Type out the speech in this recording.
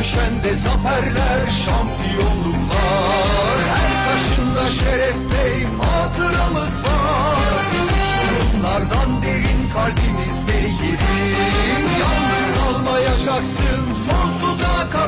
Kalbinde zaferler, şampiyonluklar. Her taşında şeref bey, hatıramız var. Uçurumlardan derin kalbimizde yerin Yalnız kalmayacaksın sonsuza kadar